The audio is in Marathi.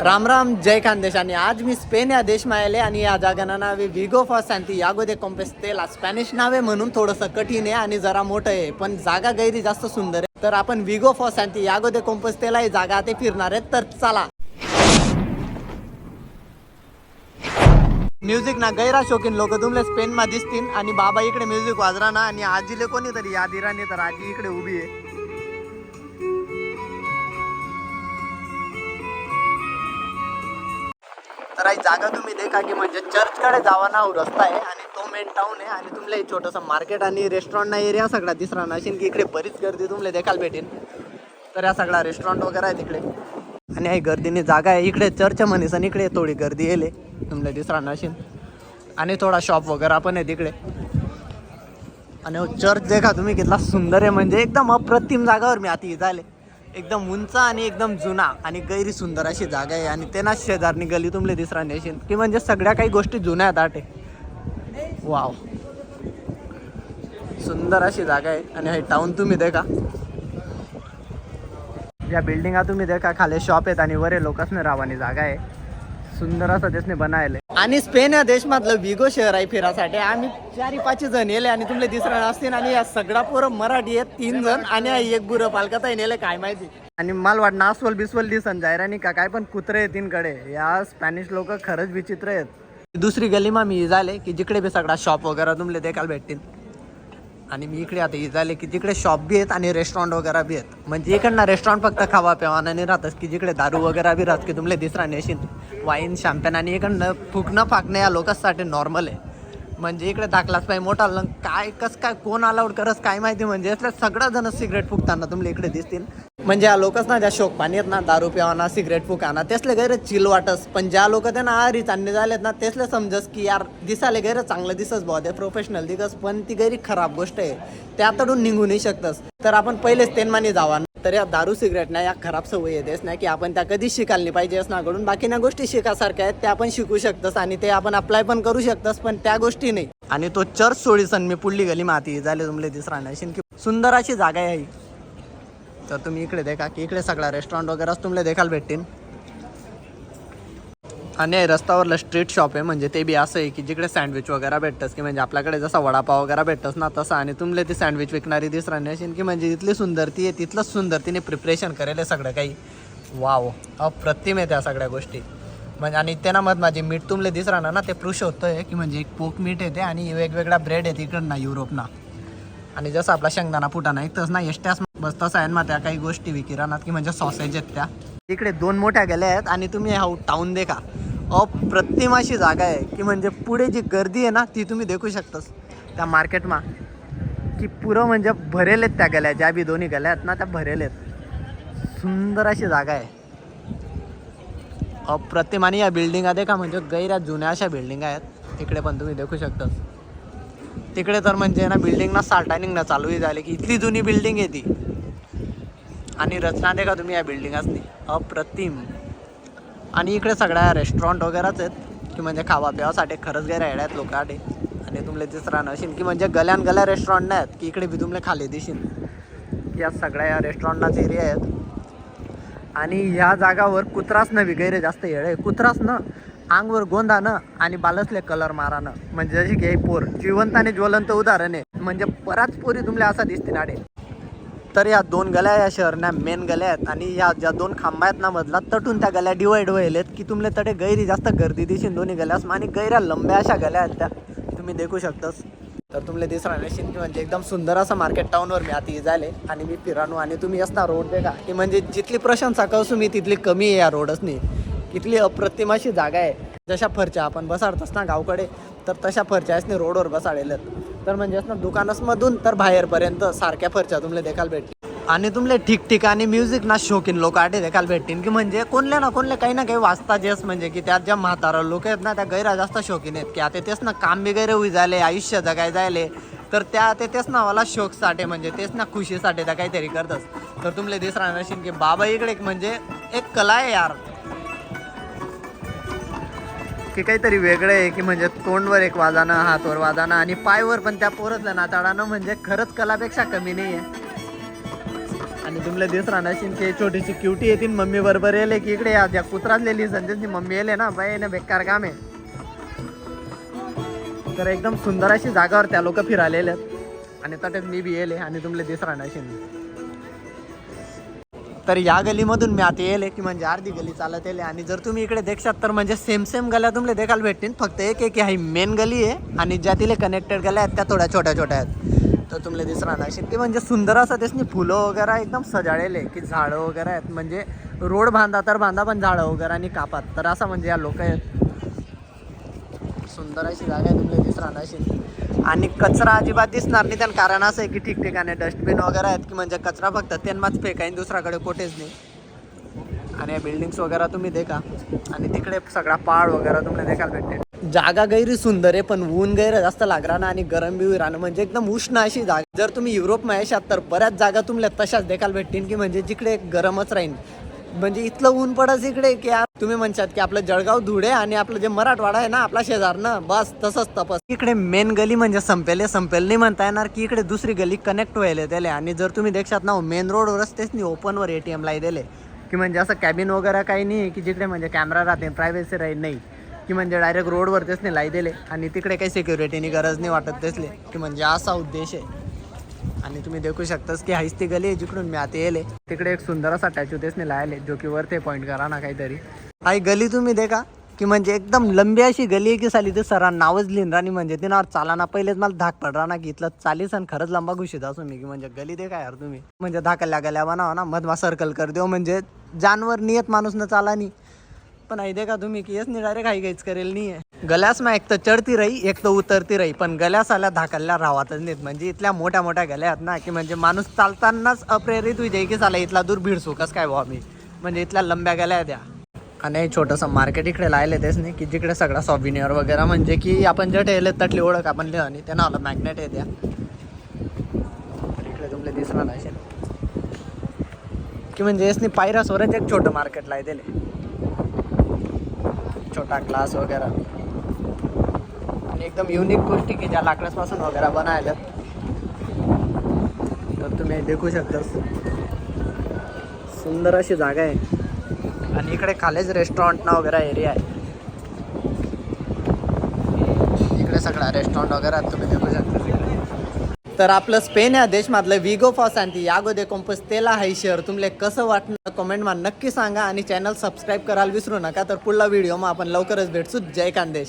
राम राम जय खानदेश आणि आज मी स्पेन या देशमा आले आणि या जागाना नावे विगो फॉर आणि यागो दे कॉम्पेस्टेला स्पॅनिश नावे म्हणून थोडंसं कठीण आहे आणि जरा मोठं आहे पण जागा गैरी जास्त सुंदर आहे. तर आपण विगो फॉर आणि यागो दे कॉम्पेस्टेला ही जागा ते फिरणार आहेत. तर चला. म्युझिक ना गैरा शौकीन लोक तुमले स्पेन मा दिसतील आणि बाबा इकडे म्युझिक वाजरा ना आणि आजीले कोणी तरी इराणी तर आजी इकडे उभी आहे. तर ही जागा तुम्ही देखा की म्हणजे चर्चकडे जावाना हो रस्ता आहे आणि तो मेन टाऊन आहे आणि तुमले एक छोटंसं मार्केट आणि रेस्टॉरंट एरिया सगळा दिसणार नाशीन की इकडे बरीच गर्दी तुमले देखायला भेटेल तर या सगळा रेस्टॉरंट वगैरे आहे तिकडे आणि ही गर्दीने जागा आहे. इकडे चर्च म्हणीसन आणि इकडे थोडी गर्दी येले. तुमले दिसणार नाशीन आणि थोडा शॉप वगैरे पण आहे तिकडे आणि हो चर्च देखा तुम्ही कितला सुंदर आहे. म्हणजे एकदम अप्रतिम जागावर मी आता झाले एकदम उंच आणि एकदम जुना आणि गैरी सुंदर अशी जागा आहे. आणि त्यांना शेजारनी गली तुमले दिसरा नेशील की म्हणजे सगळ्या काही गोष्टी जुन्या आहेत आटे. वाव सुंदर अशी जागा आहे. आणि हे टाउन तुम्ही देखा. या बिल्डिंगा तुम्ही देखा. खाली शॉप आहेत आणि वरे लोकसने रावानी जागा आहे. सुंदर असं देशने बनायले आणि स्पेन या देशमधलं विगो शहर आहे फिरासाठी आम्ही चारी पाच जण येले आणि तुमले दिसणार असतील आणि या सगळा पोरं मराठी आहेत तीन जण आणि एक बुरं पालकात नेले काय माहिती? आणि मला वाटतं अस्वल बिस्वल दिसन जायरानी का काय पण कुत्रे आहेत तीनकडे. या स्पॅनिश लोक खरंच विचित्र आहेत. दुसरी गलीमा मी झाले की जिकडे बी सगळा शॉप वगैरे तुमले देखायला भेटतील. आणि मी इकडे आता झाले की जिकडे शॉप बी आहेत आणि रेस्टॉरंट वगैरे बी आहेत. म्हणजे इकडनं रेस्टॉरंट फक्त खावा प्यावा नाही राहतच की जिकडे दारू वगैरे बी राहत की तुमले दिसरा नेशीन वाईन शॅम्पेन आणि इकडनं फुकणं फाकणं या लोकांसाठी नॉर्मल आहे. म्हणजे इकडे दाखलाच पाहिजे मोठा लंग काय कस काय कोण अलाउड करस काय माहिती म्हणजे असल्या सगळं जण सिगरेट फुकताना तुमले इकडे दिसतील. म्हणजे या लोकच ना ज्या शोकपाणी आहेत ना दारू पिवाना सिगरेट फुकाना तेसले गैर चिल वाटस. पण ज्या लोक त्यांना आरी चांदणे झालेत ना तेसले समजस की यार दिसाले गैर चांगलं दिसस बुवा ते प्रोफेशनल दिगस पण ती गैरी खराब गोष्ट आहे. त्यातडून निघू नाही शकतस. तर आपण पहिलेच तेनमानी जावा. तर या दारू सिगरेट ना या खराब सवयी येतेस ना की आपण त्या कधीच शिकायला पाहिजे असं नाकडून बाकी ना गोष्टी शिकासारख्या आहेत त्या आपण शिकू शकतस आणि ते आपण अप्लाय पण करू शकतस पण त्या गोष्टी नाही. आणि तो चर्च सोडीसन मी पुढली गली माती झाले तुमले दिसरा नाही की सुंदर अशी जागा आहे. तर तुम्ही इकडे देखा की इकडे सगळा रेस्टॉरंट वगैरे तुमले देखायला भेटतील. आणि रस्त्यावरलं स्ट्रीट शॉप आहे म्हणजे ते बी असं आहे की जिकडे सँडविच वगैरे भेटतंच की म्हणजे आपल्याकडे जसा वडापाव वगैरे भेटतस ना तसं. आणि तुमले ती सँडविच विकणारी दिसणार नाही की म्हणजे इथली सुंदरती आहे तिथलंच सुंदर तिने प्रिपरेशन करेल आहे सगळं काही. वाव अप्रतिम आहे त्या सगळ्या गोष्टी. म्हणजे आणि त्यांना मत माझी मीठ तुमले दिसरा ना ते पृष होतंय की म्हणजे एक पोक मीठ येते आणि वेगवेगळा ब्रेड आहेत इकडं ना युरोपना. आणि जसं आपला शेंगदाणा फुटाणा एक तस ना एसट्यास बस तसं आहे ना त्या काही गोष्टी विकिराणात की म्हणजे सॉसेज आहेत त्या. इकडे दोन मोठ्या गेल्या आहेत आणि तुम्ही हा टाऊन देखा. अप्रतिम अशी जागा आहे की म्हणजे पुढे जी गर्दी आहे ना ती तुम्ही देखू शकतास. त्या मार्केटमा की पुरं म्हणजे भरेल आहेत त्या गल्या ज्या बी दोन्ही गल्या आहेत ना त्या भरेल आहेत. सुंदर अशी जागा आहे. अप्रतिम आणि या बिल्डिंगा देखा म्हणजे गैर जुन्या अशा बिल्डिंगा आहेत. तिकडे पण तुम्ही देखू शकता तिकडे तर म्हणजे ना बिल्डिंग ना साल्टा निघणं चालूही झाले की इतकी जुनी बिल्डिंग आहे ती. आणि रचना देखा तुम्ही या बिल्डिंगासनी अप्रतिम. आणि इकडे सगळ्या रेस्टॉरंट वगैरेच आहेत की म्हणजे खावा पिवासाठी खरंच गैर आहेत लोक आटे आणि तुमले तिसरा नशीन की म्हणजे गल्यान गल्या रेस्टॉरंट नाही आहेत की इकडे बी तुमले खाली दिशीन. या सगळ्या या रेस्टॉरंटनाच एरिया आहेत. आणि ह्या जागावर कुत्रासनं वगैरे जास्त येळ आहे. कुत्रास अंगवर गोंदानं आणि बालसले कलर मारानं. म्हणजे जशी की पोर जिवंत आणि ज्वलंत उदाहरण आहे. म्हणजे बराच पोरी तुमल्या असा दिसते नाडे तर या दोन गल्या या शहरना मेन गल्या आहेत. आणि या ज्या दोन खांबा आहेत ना मधला तटून त्या गल्या डिवाईड व्हायलेत की तुमले तडे गैरी जास्त गर्दी दिसून दोन्ही गल्यास. आणि गैऱ्या लंब्या अशा गल्या आहेत त्या. तुम्ही देखू शकतास. तर तुमले दिसणार नशील की म्हणजे एकदम सुंदर असं मार्केट टाऊनवर मी आता झाले. आणि मी फिरानो आणि तुम्ही असणार रोड देखा की म्हणजे जितली प्रशंसा करसू मी तिथली कमी आहे या रोडसनी इथली अप्रतिम अशी जागा आहे. जशा फरच्या आपण बसाडतोस ना गावकडे तर तशा फरच्या आहेस रोडवर बसाडेल्यात तर म्हणजे ना दुकानसमधून तर बाहेरपर्यंत सारख्या फरच्या तुमले देखायला भेटतील. आणि तुमले ठिकठिकाणी म्युझिक ना शौकीन लोक आठे देखायला भेटतील. की म्हणजे कोणले ना कोणले काही ना काही वाचता जेस म्हणजे की त्यात ज्या म्हातारा लोक आहेत ना त्या गैरा जास्त शौकीन आहेत. की आता तेच ना काम वगैरे होई झाले आयुष्य जगाय जायले तर त्या ते तेच ना मला शोकसाठी म्हणजे तेच ना खुशीसाठी त्या काहीतरी करतच तर तुमले दिसणार नशील की बाबा इकडे एक म्हणजे एक कला आहे यार. की काहीतरी वेगळं आहे की म्हणजे तोंडवर एक वाजाणं हातवर वाजानं आणि पायवर पण त्या पोरतल्या नाताळानं म्हणजे खरंच कलापेक्षा कमी नाही आहे आणि तुमला दिस राहणार ते छोटीशी क्युटी येतील मम्मी बरोबर येले की इकडे या त्या कुत्रातलेली संदेशची मम्मी येले ना बाई ना बेकार काम आहे. तर एकदम सुंदर अशी जागावर त्या लोक फिरालेले आहेत. आणि तटेच मी बी येले आणि तुमले दिस राहणार तर या गलीमधून मी आता येले की म्हणजे अर्धी गली चालत येले आणि जर तुम्ही इकडे देखशात तर म्हणजे सेम सेम गल्या तुम्हाला देखायला भेटतील. फक्त एक एक ही मेन गली आहे आणि ज्या तिला कनेक्टेड गल्या आहेत त्या थोड्या छोट्या छोट्या आहेत. तर तुम्हाला दिसणार नाही. की म्हणजे सुंदर असं त्यासनी फुलं वगैरे एकदम सजाळेले की झाडं वगैरे आहेत. म्हणजे रोड बांधा तर बांधा पण झाडं वगैरे आणि कापात. तर असं म्हणजे या लोक आहेत. सुंदर अशी जागा आहे तुम्हाला दिस नाही आणि कचरा अजिबात दिसणार नाही. त्यानं कारण असं आहे की ठिकठिकाणी डस्टबिन वगैरे आहेत की म्हणजे कचरा फक्त त्यांनाच फेकाईन दुसऱ्याकडे कुठेच नाही. आणि या बिल्डिंग्स वगैरे तुम्ही देखा. आणि तिकडे सगळा पहाड वगैरे तुम्हाला देखायला भेटते जागा गैरी सुंदर आहे पण ऊन गैर जास्त लागणार ना आणि गरम बी राहणं म्हणजे एकदम उष्ण अशी जागा. जर तुम्ही युरोपमध्ये येशात तर बऱ्याच जागा तुम्हाला तशाच देखायला भेटतील की म्हणजे जिकडे गरमच राहील म्हणजे इथलं ऊन पडत इकडे की यार तुम्ही म्हणतात की आपलं जळगाव धुळे आणि आपलं जे मराठवाडा आहे ना आपला शेजारनं बस तसंच तपस. इकडे मेन गली म्हणजे संपेले संपेल नाही म्हणता येणार की इकडे दुसरी गली कनेक्ट व्हायला त्याला आणि जर तुम्ही देखशात ना मेन रोड रस्तेच नाही ओपनवर ए टी एम लाई दिले. की म्हणजे असं कॅबिन वगैरे काही नाही की जिकडे म्हणजे कॅमेरा राहते प्रायव्हसी राहील नाही. की म्हणजे डायरेक्ट रोडवर तेच नाही लाई दिले. आणि तिकडे काही सिक्युरिटीनी गरज नाही वाटत तेचले की म्हणजे असा उद्देश आहे. आणि तुम्ही देखू शकतास की हाईच ती गली आहे जिकडून मी आता येले. तिकडे एक सुंदर असा टॅचू तेच लायले जो की वर ते पॉईंट करा ना काहीतरी. आई गली तुम्ही देखा की म्हणजे एकदम लंबी अशी गली आहे की साली ते सरांना नावच लिहिन राणी म्हणजे ते नावर चालाना पहिलेच मला धाक पडरा ना की इथलं चालीस आणि खरंच लंबा घुशीत असो मी की म्हणजे गली देखा यार तुम्ही. म्हणजे धाकल्या गल्या बनावा ना मधमा सर्कल कर देऊ म्हणजे जानवर नियत माणूस न चाला नाही पण आई देखा तुम्ही की येस नाही डायरेक्ट हाई काहीच करेल नाही आहे. गल्यास मग एक तर चढती राही एक तर उतरती राही पण गल्यास आल्या धाकल्ल्या राहतच नाहीत. म्हणजे इथल्या मोठ्या मोठ्या गल्या आहेत ना की म्हणजे माणूस चालतानाच अप्रेरित होई की चाला इथला दूर भिडसू कस काय भाऊ मी म्हणजे इथल्या लंब्या गल्या द्या आणि छोटंसं मार्केट इकडे लायले तेच नाही की जिकडे सगळा सॉबिनियर वगैरे म्हणजे की आपण जे ठेवले तटली ओळख आपण लिहा आणि त्यांना आलं मॅग्नेट आहे त्या. इकडे तुमले दिसणार असेल की म्हणजे यसनी पायरा सोरच एक छोटं मार्केट लाय दिले छोटा ग्लास वगैरे. आणि एकदम युनिक गोष्टी की ज्या लाकडापासून वगैरे बनायला तर तुम्ही देखू शकता. सुंदर अशी जागा आहे. आणि इकडे खालीच रेस्टॉरंट ना वगैरे एरिया आहे. इकडे सगळा रेस्टॉरंट वगैरे आहेत, तुम्ही देखू तर आपलं स्पेन या देशमधलं विगो फॉस आणि यागो दे कंपस तेला हाय शेअर तुमले कसं वाटणं कमेंटमा नक्की सांगा आणि चॅनल सबस्क्राईब करायला विसरू नका. तर पुढला व्हिडिओ मग आपण लवकरच भेटसू जय कांदेश.